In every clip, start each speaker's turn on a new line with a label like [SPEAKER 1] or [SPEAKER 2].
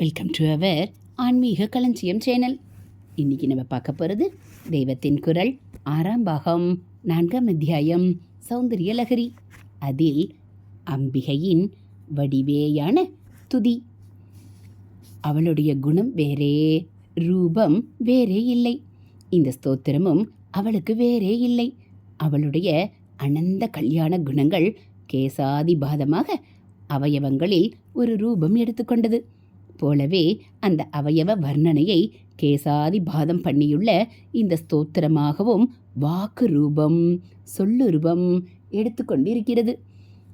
[SPEAKER 1] Welcome to our ஆன்மீக களஞ்சியம் channel. இன்றைக்கி நம்ம பார்க்க போகிறது தெய்வத்தின் குரல் ஆறாம் பாகம் நான்காம் அத்தியாயம் சௌந்தரிய லகரி அதில் அம்பிகையின் வடிவேயான துதி. அவளுடைய குணம் வேறே ரூபம் வேறே இல்லை. இந்த ஸ்தோத்திரமும் அவளுக்கு வேறே இல்லை. அவளுடைய அனந்த கல்யாண குணங்கள் கேசாதிபாதமாக அவயவங்களில் ஒரு ரூபம் எடுத்துக்கொண்டது போலவே அந்த அவயவ வர்ணனையை கேசாதி பாதம் பண்ணியுள்ள இந்த ஸ்தோத்திரமாகவும் வாக்கு ரூபம் சொல்லுருபம் எடுத்துக்கொண்டிருக்கிறது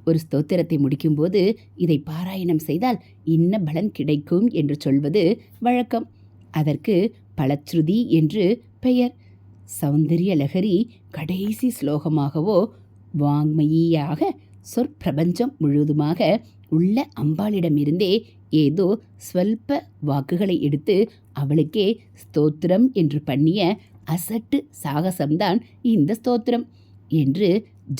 [SPEAKER 1] ஒரு ஸ்தோத்திரத்தை முடிக்கும்போது இதை பாராயணம் செய்தால் இன்ன பலன் கிடைக்கும் என்று சொல்வது வழக்கம். அதற்கு பலச்ருதி என்று பெயர். சௌந்தரிய லகரி கடைசி ஸ்லோகமாகவோ வாங்மயியாக சொற்பிரபஞ்சம் முழுவதுமாக உள்ள அம்பாளிடமிருந்தே ஏதோ ஸ்வல்ப வாக்குகளை எடுத்து அவளுக்கே ஸ்தோத்திரம் என்று பண்ணிய அசட்டு சாகசம்தான் இந்த ஸ்தோத்திரம் என்று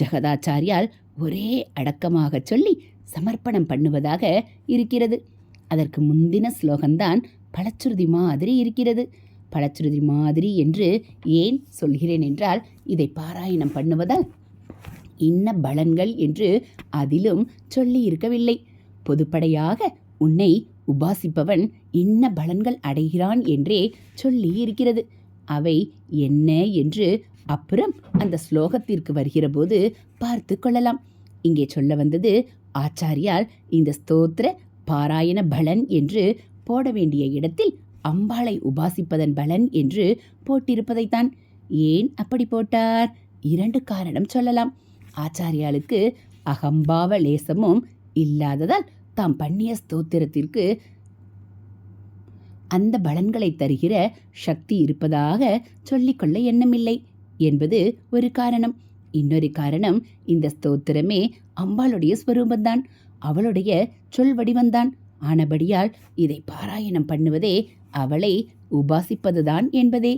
[SPEAKER 1] ஜெகதாச்சாரியால் ஒரே அடக்கமாகச் சொல்லி சமர்ப்பணம் பண்ணுவதாக இருக்கிறது. அதற்கு முந்தின ஸ்லோகம்தான் பழச்சுருதி மாதிரி இருக்கிறது. பழச்சுருதி மாதிரி என்று ஏன் சொல்கிறேன் என்றால் இதை பாராயணம் பண்ணுவதால் இன்ன பலன்கள் என்று அதிலும் சொல்லி இருக்கவில்லை பொதுப்படையாக உன்னை உபாசிப்பவன் என்ன பலன்கள் அடைகிறான் என்றே சொல்லி இருக்கிறது அவை என்ன என்று அப்புறம் அந்த ஸ்லோகத்திற்கு வருகிறபோது பார்த்து கொள்ளலாம். இங்கே சொல்ல வந்தது ஆச்சாரியால் இந்த ஸ்தோத்திர பாராயண பலன் என்று போட வேண்டிய இடத்தில் அம்பாளை உபாசிப்பதன் பலன் என்று போட்டிருப்பதைத்தான். ஏன் அப்படி போட்டார்? இரண்டு காரணம் சொல்லலாம். ஆச்சாரியாளுக்கு அகம்பாவ லேசமும் இல்லாததால் தாம் பண்ணிய ஸ்தோத்திரத்திற்கு அந்த பலன்களை தருகிற சக்தி இருப்பதாக சொல்லிக்கொள்ள எண்ணமில்லை என்பது ஒரு காரணம். இன்னொரு காரணம் இந்த ஸ்தோத்திரமே அம்பாளுடைய ஸ்வரூபந்தான் அவளுடைய சொல் வடிவந்தான் ஆனபடியால் இதை பாராயணம் பண்ணுவதே அவளை உபாசிப்பதுதான் என்பதே.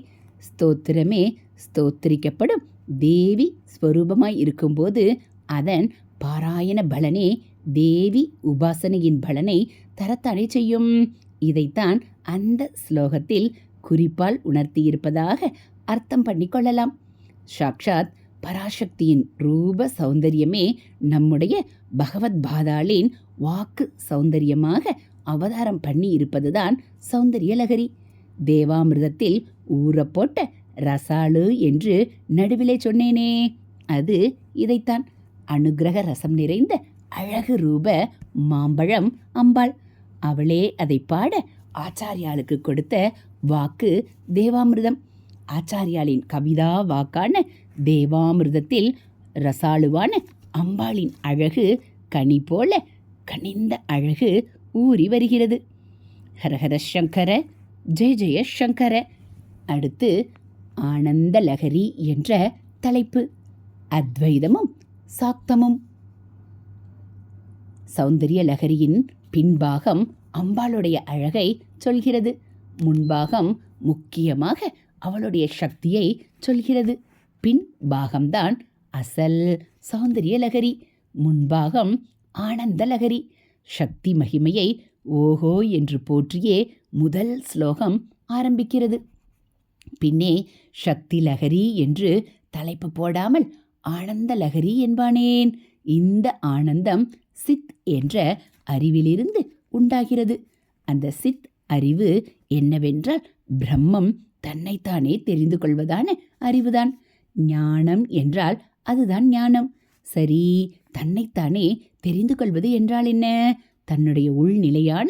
[SPEAKER 1] ஸ்தோத்திரமே ஸ்தோத்திரிக்கப்படும் தேவி ஸ்வரூபமாய் இருக்கும்போது அதன் பாராயண பலனே தேவி உபாசனையின் பலனை தரத்தடை செய்யும். இதைத்தான் அந்த ஸ்லோகத்தில் குறிப்பால் உணர்த்தியிருப்பதாக அர்த்தம் பண்ணிக்கொள்ளலாம் சாக்ஷாத் பராசக்தியின் ரூப சௌந்தரியமே நம்முடைய பகவத் பாதாளின் வாக்கு சௌந்தரியமாக அவதாரம் பண்ணி இருப்பதுதான் சௌந்தரிய லகரி. தேவாமிர்தத்தில் ஊறப்போட்ட ரசாளு என்று நடுவிலே சொன்னேனே. அது இதைத்தான். அனுக்கிரக ரசம் நிறைந்த அழகு ரூப மாம்பழம் அம்பாள். அவளே அதை பாட ஆச்சாரியாளுக்கு கொடுத்த வாக்கு தேவாமிர்தம். ஆச்சாரியாளின் கவிதா வாக்கான தேவாமிர்தத்தில் ரசாளுவான அம்பாளின் அழகு கனி போல கனிந்த அழகு ஊறி வருகிறது. ஹரஹர சங்கர ஜெய ஜெய சங்கர. அடுத்து ஆனந்த லகரி என்ற தலைப்பு. அத்வைதமும் சாக்தமும். சௌந்தரிய லகரியின் பின்பாகம் அம்பாளுடைய அழகை சொல்கிறது. முன்பாகம் முக்கியமாக அவளுடைய சக்தியை சொல்கிறது. பின் பாகம்தான் அசல் சௌந்தரிய லகரி முன்பாகம் ஆனந்த லகரி சக்தி மகிமையை ஓஹோ என்று போற்றியே முதல் ஸ்லோகம் ஆரம்பிக்கிறது. பின்னே சக்தி லகரி என்று தலைப்பு போடாமல் ஆனந்த லகரி என்பானேன். இந்த ஆனந்தம் சித் என்ற அறிவிலிருந்து உண்டாகிறது. அந்த சித் அறிவு என்னவென்றால் பிரம்மம் தன்னைத்தானே தெரிந்து கொள்வதான அறிவுதான். ஞானம் என்றால் அதுதான் ஞானம். சரி தன்னைத்தானே தெரிந்து கொள்வது என்றால் என்ன? தன்னுடைய உள்நிலையான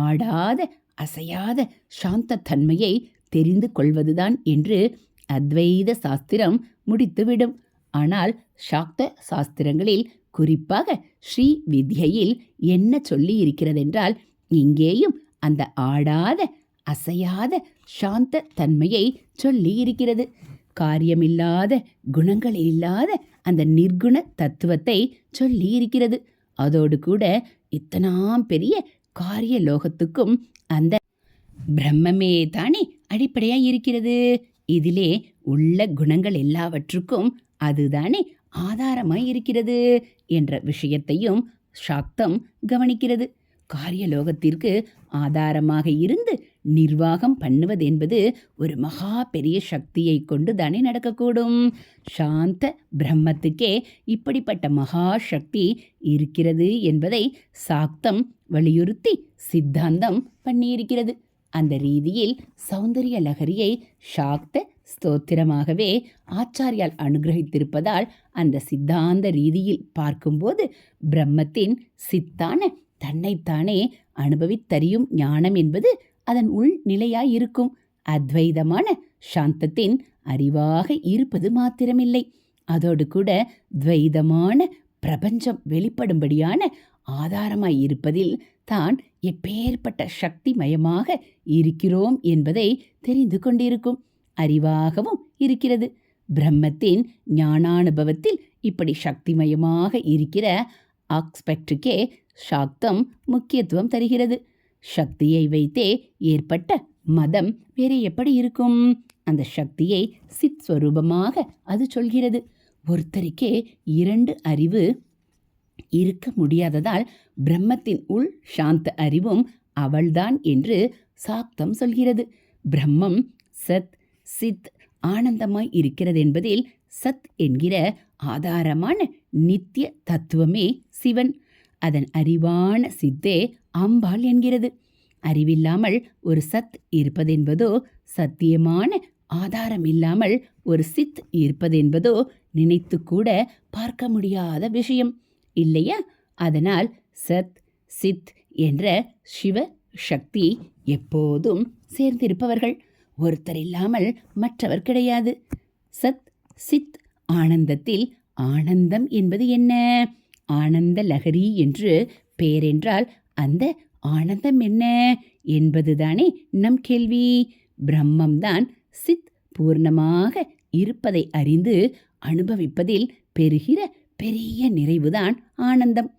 [SPEAKER 1] ஆடாத அசையாத சாந்த தன்மையை தெரிந்து கொள்வதுதான் என்று அத்வைத சாஸ்திரம் முடித்துவிடும். ஆனால் சாக்த சாஸ்திரங்களில் குறிப்பாக ஸ்ரீ வித்யையில் என்ன சொல்லி இருக்கிறதென்றால் இங்கேயும் அந்த ஆடாத அசையாத சாந்த தன்மையை சொல்லி இருக்கிறது காரியமில்லாத குணங்கள் இல்லாத அந்த நிர்குண தத்துவத்தை சொல்லி இருக்கிறது அதோடு கூட இத்தனாம் பெரிய காரிய லோகத்துக்கும் அந்த பிரம்மமே தானே அடிப்படையாக இருக்கிறது இதிலே உள்ள குணங்கள் எல்லாவற்றுக்கும் அதுதானே ஆதாரமாய் இருக்கிறது என்ற விஷயத்தையும் சாக்தம் கவனிக்கிறது. காரியலோகத்திற்கு ஆதாரமாக இருந்து நிர்வாகம் பண்ணுவது என்பது ஒரு மகா பெரிய சக்தியை கொண்டு தானே நடக்கக்கூடும். சாந்த பிரம்மத்துக்கே இப்படிப்பட்ட மகா சக்தி இருக்கிறது என்பதை சாக்தம் வலியுறுத்தி சித்தாந்தம் பண்ணியிருக்கிறது. அந்த ரீதியில் சௌந்தரிய லகரியை சாக்த ஸ்தோத்திரமாகவே ஆச்சாரியால் அனுகிரகித்திருப்பதால் அந்த சித்தாந்த ரீதியில் பார்க்கும்போது பிரம்மத்தின் சித்தான தன்னைத்தானே அனுபவித்தறியும் ஞானம் என்பது அதன் உள் நிலையாய் இருக்கும் அத்வைதமான சாந்தத்தின் அறிவாக இருப்பது மாத்திரமில்லை. அதோடு கூட துவைதமான பிரபஞ்சம் வெளிப்படும்படியான ஆதாரமாய் இருப்பதில் தான் எப்பேற்பட்ட சக்திமயமாக இருக்கிறோம் என்பதை தெரிந்து கொண்டிருக்கும். அறிவாகவும் இருக்கிறது. பிரம்மத்தின் ஞானானுபவத்தில் இப்படி சக்திமயமாக இருக்கிற ஆக்ஸ்பெக்டுக்கே சாக்தம் முக்கியத்துவம் தருகிறது. சக்தியை வைத்தே ஏற்பட்ட மதம் வேறு எப்படி இருக்கும்? அந்த சக்தியை சித் ஸ்வரூபமாக அது சொல்கிறது. ஒருத்தருக்கே இரண்டு அறிவு இருக்க முடியாததால் பிரம்மத்தின் உள் சாந்த அறிவும் அவள்தான் என்று சாக்தம் சொல்கிறது. பிரம்மம் சத் சித் ஆனந்தமாய் இருக்கிறது என்பதில் சத் என்கிற ஆதாரமான நித்திய தத்துவமே சிவன். அதன் அறிவான சித்தே அம்பாள் என்கிறது. அறிவில்லாமல் ஒரு சத் இருப்பதென்பதோ சத்தியமான ஆதாரம் இல்லாமல் ஒரு சித் இருப்பதென்பதோ நினைத்து கூட பார்க்க முடியாத விஷயம். இல்லையா? அதனால் சத் சித் என்ற சிவ சக்தி எப்போதும் சேர்ந்திருப்பவர்கள். ஒருத்தர் இல்லாமல் மற்றவர் கிடையாது. சத் சித் ஆனந்தத்தில் ஆனந்தம் என்பது என்ன? ஆனந்த லகரி என்று பெயரென்றால் அந்த ஆனந்தம் என்ன? என்பதுதானே நம் கேள்வி. பிரம்மம்தான் சித் பூர்ணமாக இருப்பதை அறிந்து அனுபவிப்பதில் பெறுகிற பெரிய நிறைவுதான் ஆனந்தம்.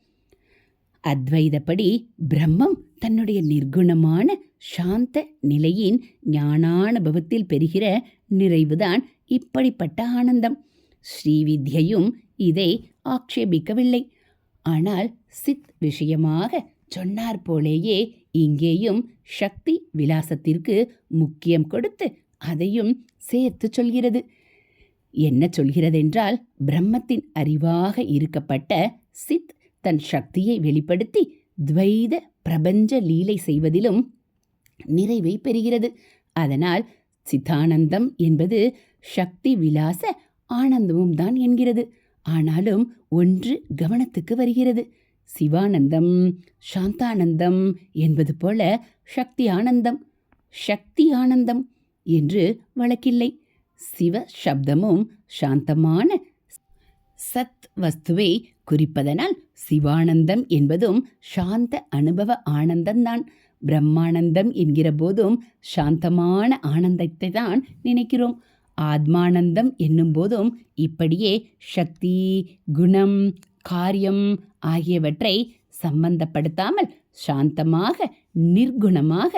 [SPEAKER 1] அத்வைதப்படி பிரம்மம் தன்னுடைய நிர்குணமான சாந்த நிலையின் ஞானானுபவத்தில் பெறுகிற நிறைவுதான் இப்படிப்பட்ட ஆனந்தம். ஸ்ரீவித்யையும் இதை ஆக்ஷேபிக்கவில்லை ஆனால் சித் விஷயமாக சொன்னார் போலேயே இங்கேயும் சக்தி விலாசத்திற்கு முக்கியம் கொடுத்து அதையும் சேர்த்து சொல்கிறது. என்ன சொல்கிறதென்றால் பிரம்மத்தின் அறிவாக இருக்கப்பட்ட சித் தன் சக்தியை வெளிப்படுத்தி துவைத பிரபஞ்ச லீலை செய்வதிலும் நிறைவை பெறுகிறது. அதனால் சித்தானந்தம் என்பது சக்தி விலாச ஆனந்தமும் தான் என்கிறது. ஆனாலும் ஒன்று கவனத்துக்கு வருகிறது. சிவானந்தம் சாந்தானந்தம் என்பது போல சக்தி ஆனந்தம் சக்தி ஆனந்தம் என்று வழக்கில்லை. சிவ சப்தமும் சாந்தமான சத் வஸ்துவை குறிப்பதனால் சிவானந்தம் என்பதும் சாந்த அனுபவ ஆனந்தம்தான். பிரம்மானந்தம் என்கிற போதும் சாந்தமான ஆனந்தத்தை தான் நினைக்கிறோம். ஆத்மானந்தம் என்னும் போதும் இப்படியே சக்தி குணம் காரியம் ஆகியவற்றை சம்பந்தப்படுத்தாமல் சாந்தமாக நிர்குணமாக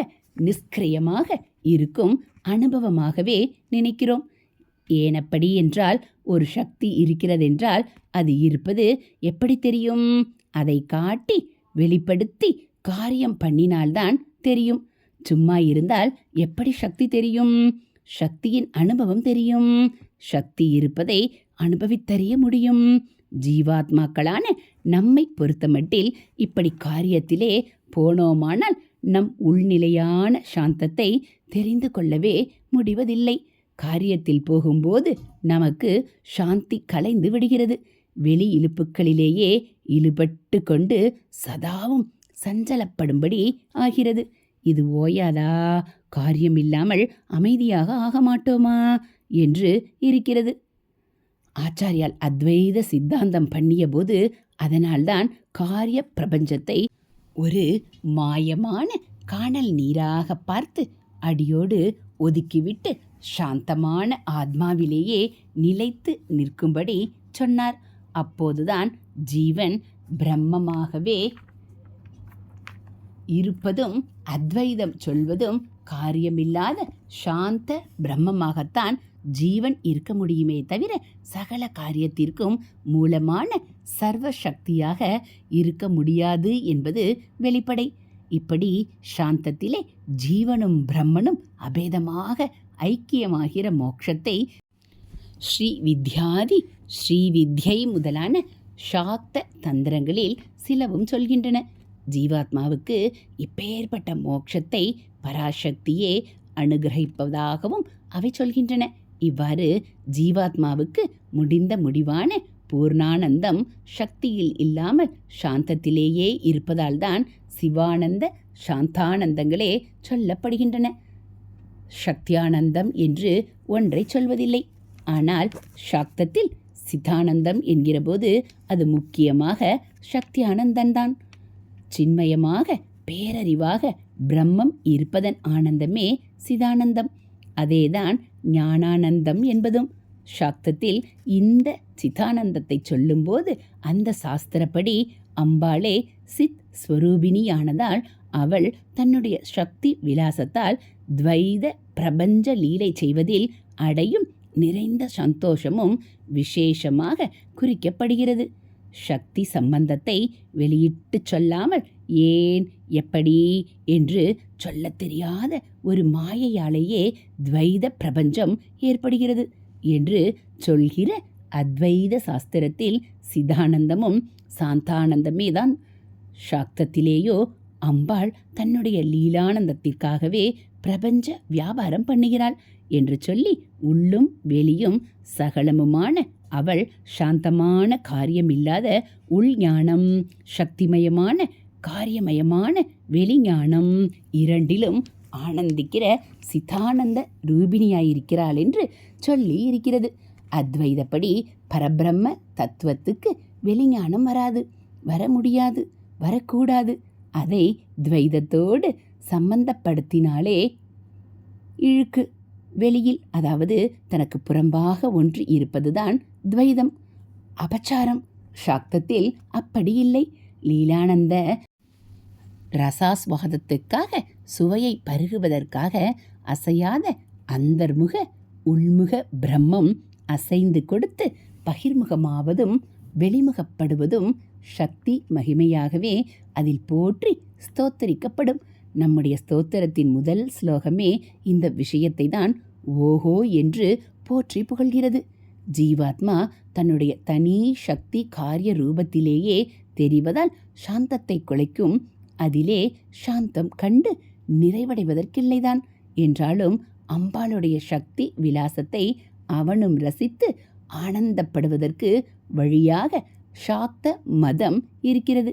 [SPEAKER 1] நிஷ்கிரியமாக இருக்கும் அனுபவமாகவே நினைக்கிறோம். ஏனப்படி என்றால் ஒரு சக்தி இருக்கிறதென்றால் அது இருப்பது எப்படி தெரியும்? அதை காட்டி வெளிப்படுத்தி காரியம் பண்ணினால்தான் தெரியும். சும்மா இருந்தால் எப்படி சக்தி தெரியும்? சக்தியின் அனுபவம் தெரியும். சக்தி இருப்பதை அனுபவித்தறிய முடியும். ஜீவாத்மாக்களான நம்மை பொறுத்தமட்டில் இப்படி காரியத்திலே போனோமானால் நம் உள்நிலையான சாந்தத்தை தெரிந்து கொள்ளவே முடிவதில்லை. காரியத்தில் போகும்போது நமக்கு சாந்தி கலைந்து விடுகிறது. வெளி இழுப்புக்களிலேயே இழுபட்டு கொண்டு சதாவும் சஞ்சலப்படும்படி ஆகிறது. இது ஓயாதா? காரியம் இல்லாமல் அமைதியாக ஆக மாட்டோமா என்று இருக்கிறது. ஆச்சாரியால் அத்வைத சித்தாந்தம் பண்ணியபோது அதனால்தான் காரிய பிரபஞ்சத்தை ஒரு மாயமான காணல் நீராக பார்த்து அடியோடு ஒதுக்கிவிட்டு சாந்தமான ஆத்மாவிலேயே நிலைத்து நிற்கும்படி சொன்னார். அப்போதுதான் ஜீவன் பிரம்மமாகவே இருப்பதும் அத்வைதம் சொல்வதும் காரியமில்லாத சாந்த பிரம்மமாகத்தான் ஜீவன் இருக்க முடியுமே தவிர சகல காரியத்திற்கும் மூலமான சர்வ சக்தியாக இருக்க முடியாது என்பது வெளிப்படை. இப்படி சாந்தத்திலே ஜீவனும் பிரம்மனும் அபேதமாக ஐக்கியமாகிற மோட்சத்தை ஸ்ரீ வித்யாதி ஸ்ரீ வித்யை முதலான சாக்த தந்திரங்களில் சிலவும் சொல்கின்றன. ஜீவாத்மாவுக்கு இப்பேற்பட்ட மோட்சத்தை பராசக்தியே அனுகிரகிப்பதாகவும் அவை சொல்கின்றன. இவ்வாறு ஜீவாத்மாவுக்கு முடிந்த முடிவான பூர்ணானந்தம் சக்தியில் இல்லாமல் சாந்தத்திலேயே இருப்பதால்தான் சிவானந்த சாந்தானந்தங்களே சொல்லப்படுகின்றன. சக்தியானந்தம் என்று ஒன்றை சொல்வதில்லை. ஆனால் சாக்தத்தில் சித்தானந்தம் என்கிறபோது அது முக்கியமாக சக்தியானந்தன்தான். சின்மயமாக பேரறிவாக பிரம்மம் இருப்பதன் ஆனந்தமே சிதானந்தம். அதேதான் ஞானானந்தம் என்பதும். சாக்தத்தில் இந்த சிதானந்தத்தை சொல்லும்போது அந்த சாஸ்திரப்படி அம்பாளே சித் ஸ்வரூபிணியானதால் அவள் தன்னுடைய சக்தி விலாசத்தால் துவைத பிரபஞ்ச லீலை செய்வதில் அடையும் நிறைந்த சந்தோஷமும் விசேஷமாக குறிக்கப்படுகிறது. சக்தி சம்பந்தத்தை வெளியிட்டு சொல்லாமல் ஏன் எப்படி? என்று சொல்லத் தெரியாத ஒரு மாயையாலேயே துவைத பிரபஞ்சம் ஏற்படுகிறது என்று சொல்கிற அத்வைத சாஸ்திரத்தில் சிதானந்தமும் சாந்தானந்தமே தான் சாக்தத்திலேயோ அம்பாள் தன்னுடைய லீலானந்தத்திற்காகவே பிரபஞ்ச வியாபாரம் பண்ணுகிறாள் என்று சொல்லி உள்ளும் வெளியும் சகலமுமான அவள் சாந்தமான காரியமில்லாத உள்ஞானம் சக்திமயமான காரியமயமான வெளிஞானம். இரண்டிலும் ஆனந்திக்கிற சிதானந்த ரூபிணியாயிருக்கிறாள் என்று சொல்லி இருக்கிறது அத்வைதப்படி பரபிரம்ம தத்துவத்துக்கு வெளிஞானம் வராது வர முடியாது வரக்கூடாது. அதை துவைதத்தோடு சம்பந்தப்படுத்தினாலே இழுக்கு. வெளியில் அதாவது தனக்கு புறம்பாக ஒன்று இருப்பதுதான் துவைதம். அபச்சாரம். சாக்தத்தில் அப்படி இல்லை. லீலானந்த ரசாஸ்வாதத்துக்காக சுவையை பருகுவதற்காக அசையாத அந்தர்முக உள்முக பிரம்மம் அசைந்து கொடுத்து பகிர்முகமாவதும் வெளிமுகப்படுவதும் சக்தி மகிமையாகவே அதில் போற்றி ஸ்தோத்தரிக்கப்படும். நம்முடைய ஸ்தோத்திரத்தின் முதல் ஸ்லோகமே இந்த விஷயத்தை தான் ஓஹோ என்று போற்றி புகழ்கிறது. ஜீவாத்மா தன்னுடைய தனி சக்தி காரிய ரூபத்திலேயே தெரிவதால் சாந்தத்தை குலைக்கும் அதிலே சாந்தம் கண்டு நிறைவடைவதற்கில்லைதான். என்றாலும் அம்பாளுடைய சக்தி விலாசத்தை அவனும் ரசித்து ஆனந்தப்படுவதற்கு வழியாக சாக்த மதம் இருக்கிறது.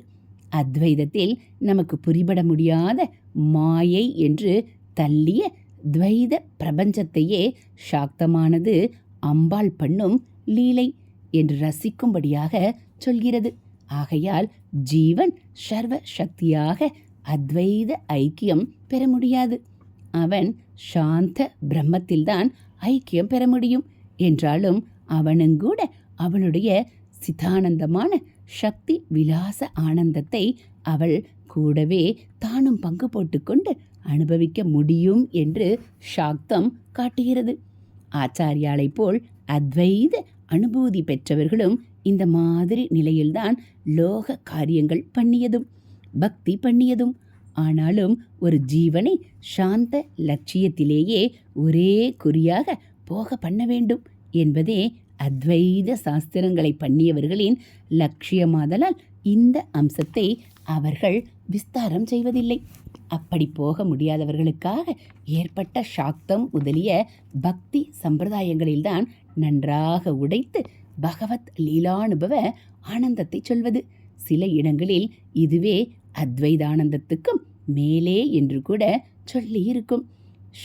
[SPEAKER 1] அத்வைதத்தில் நமக்கு புரிபட முடியாத மாயை என்று தள்ளிய துவைத பிரபஞ்சத்தையே சாக்தமானது அம்பாள் பண்ணும் லீலை என்று ரசிக்கும்படியாக சொல்கிறது. ஆகையால் ஜீவன் சர்வ சக்தியாக அத்வைத ஐக்கியம் பெற முடியாது. அவன் சாந்த பிரம்மத்தில்தான் ஐக்கியம் பெற முடியும். என்றாலும் அவனுங்கூட அவனுடைய சிதானந்தமான சக்தி விலாச ஆனந்தத்தை அவள் கூடவே தானும் பங்கு போட்டுக்கொண்டு அனுபவிக்க முடியும் என்று சாக்தம் காட்டுகிறது. ஆச்சாரியாலை போல் அத்வைத அனுபூதி பெற்றவர்களும் இந்த மாதிரி நிலையில்தான் லோக காரியங்கள் பண்ணியதும் பக்தி பண்ணியதும். ஆனாலும் ஒரு ஜீவனை சாந்த லட்சியத்திலேயே ஒரே குறியாக போக பண்ண வேண்டும் என்பதே அத்வைத சாஸ்திரங்களை பண்ணியவர்களின் லட்சியமாதலால் இந்த அம்சத்தை அவர்கள் விஸ்தாரம் செய்வதில்லை. அப்படி போக முடியாதவர்களுக்காக ஏற்பட்ட சாக்தம் முதலிய பக்தி சம்பிரதாயங்களில்தான் நன்றாக உடைத்து பகவத் லீலானுபவ ஆனந்தத்தை சொல்வது. சில இடங்களில் இதுவே அத்வைதானந்தத்துக்கும் மேலே என்று கூட சொல்லி இருக்கும்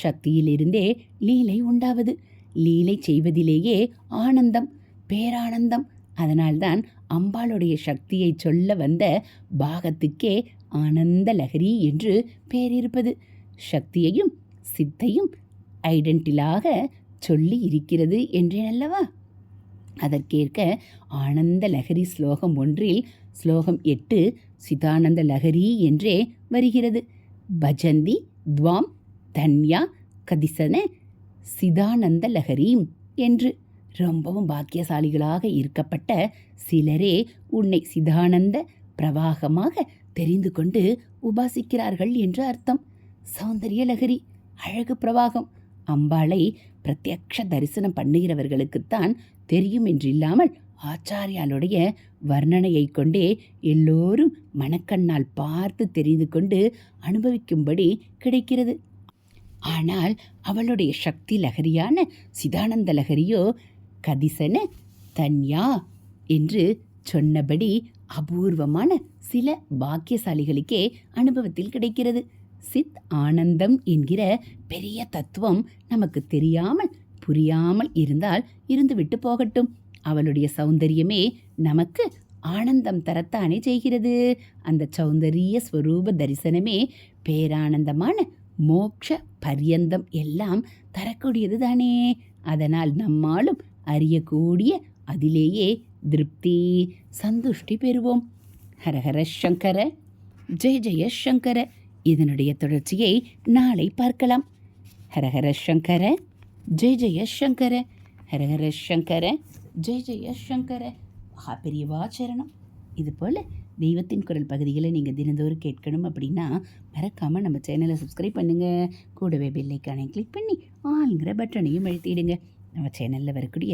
[SPEAKER 1] சக்தியிலிருந்தே லீலை உண்டாவது. லீலை செய்வதிலேயே ஆனந்தம் பேரானந்தம். அதனால்தான் அம்பாளுடைய சக்தியை சொல்ல வந்த பாகத்துக்கே ஆனந்த லகரி என்று பெயரிருப்பது. சக்தியையும் சித்தையும் ஐடென்டிலாக சொல்லி இருக்கிறது என்றேன் அல்லவா? அதற்கேற்க ஆனந்த லகரி ஸ்லோகம் ஒன்றில் ஸ்லோகம் எட்டு சிதானந்த லகரி என்றே வருகிறது. பஜந்தி துவாம் தன்யா கதிசன சிதானந்த லகரீம் என்று. ரொம்பவும் பாக்கியசாலிகளாக இருக்கப்பட்ட சிலரே உன்னை சிதானந்த பிரவாகமாக தெரிந்து கொண்டு உபாசிக்கிறார்கள் என்று அர்த்தம். சௌந்தரிய லகரி அழகு பிரவாகம். அம்பாளை பிரத்யக்ஷ தரிசனம் பண்ணுகிறவர்களுக்குத்தான் தெரியும் என்றில்லாமல் ஆச்சாரியாளுடைய வர்ணனையை கொண்டே எல்லோரும் மனக்கண்ணால் பார்த்து தெரிந்து கொண்டு அனுபவிக்கும்படி கிடைக்கிறது. ஆனால் அவளுடைய சக்தி லகரியான சிதானந்த லகரியோ கதிசன தன்யா என்று சொன்னபடி அபூர்வமான சில பாக்கியசாலிகளுக்கே அனுபவத்தில் கிடைக்கிறது. சித் ஆனந்தம் என்கிற பெரிய தத்துவம் நமக்கு தெரியாமல் புரியாமல் இருந்தால் இருந்துவிட்டு போகட்டும். அவளுடைய சௌந்தரியமே நமக்கு ஆனந்தம் தரத்தானே செய்கிறது. அந்த சௌந்தரிய ஸ்வரூப தரிசனமே பேரானந்தமான மோக்ஷ பரியந்தம் எல்லாம் தரக்கூடியது தானே அதனால் நம்மாலும் அறியக்கூடிய அதிலேயே திருப்தி சந்துஷ்டி பெறுவோம். ஹரஹர சங்கர ஜெய ஜெய சங்கர இதனுடைய தொடர்ச்சியை நாளை பார்க்கலாம். ஹரஹர சங்கர ஜெய ஜெய சங்கர ஹரஹர சங்கர ஜெய ஜெய சங்கர. மகா பெரியவா இது போல் தெய்வத்தின் குரல் பகுதிகளை நீங்கள் தினந்தோறும் கேட்கணும் அப்படின்னா மறக்காமல் நம்ம சேனலை சப்ஸ்கிரைப் பண்ணுங்கள் கூடவே பெல்லைக்கானை கிளிக் பண்ணி ஆளுங்கிற பட்டனையும் அழுத்திடுங்க. நம்ம சேனலில் வரக்கூடிய